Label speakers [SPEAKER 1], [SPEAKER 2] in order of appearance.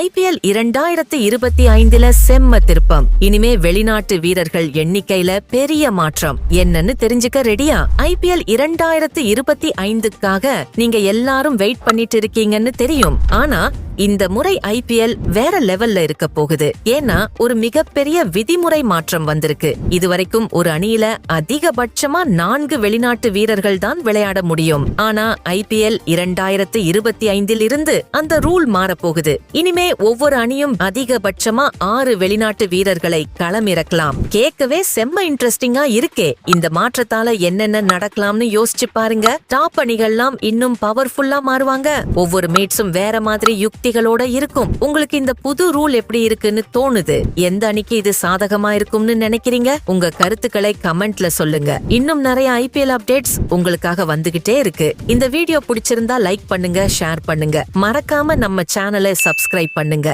[SPEAKER 1] IPL இரண்டாயிரத்து இருபத்தி ஐந்துல செம்ம திருப்பம். இனிமே வெளிநாட்டு வீரர்கள் எண்ணிக்கையில பெரிய மாற்றம். என்னன்னு தெரிஞ்சுக்க ரெடியா ஐபிஎல் இரண்டாயிரத்து இருபத்தி ஐந்துக்காக நீங்க எல்லாரும் வெயிட் பண்ணிட்டு இருக்கீங்கன்னு தெரியும். ஆனா இந்த முறை ஐபிஎல் வேற லெவல்ல இருக்க போகுது. ஏன்னா ஒரு மிகப்பெரிய விதிமுறை மாற்றம் வந்திருக்கு. இதுவரைக்கும் ஒரு அணியில அதிகபட்சமா நான்கு வெளிநாட்டு வீரர்கள் தான் விளையாட முடியும். ஆனா ஐபிஎல் இரண்டாயிரத்து இருபத்தி ஐந்தில் இருந்து அந்த ரூல் மாறப்போகுது. இனிமே ஒவ்வொரு அணியும் அதிகபட்சமா ஆறு வெளிநாட்டு வீரர்களை களமிறக்கலாம். கேட்கவே செம்ம இன்ட்ரெஸ்டிங்கா இருக்கே. இந்த மாற்றத்தால என்னென்ன நடக்கலாம்னு யோசிச்சு பாருங்க. டாப் அணிகள்லாம் இன்னும் பவர்ஃபுல்லா மாறுவாங்க. ஒவ்வொரு மீட்ஸும் வேற மாதிரி யுக்திகளோட இருக்கும். உங்களுக்கு இந்த புது ரூல் எப்படி இருக்குன்னு தோணுது? எந்த அணிக்கு இது சாதகமா இருக்கும்னு நினைக்கிறீங்க? உங்க கருத்துக்களை கமெண்ட்ல சொல்லுங்க. இன்னும் நிறைய ஐபிஎல் அப்டேட்ஸ் உங்களுக்காக வந்துகிட்டே இருக்கு. இந்த வீடியோ பிடிச்சிருந்தா லைக் பண்ணுங்க ஷேர் பண்ணுங்க. மறக்காம நம்ம சேனலை சப்ஸ்கிரைப் பண்ணுங்க.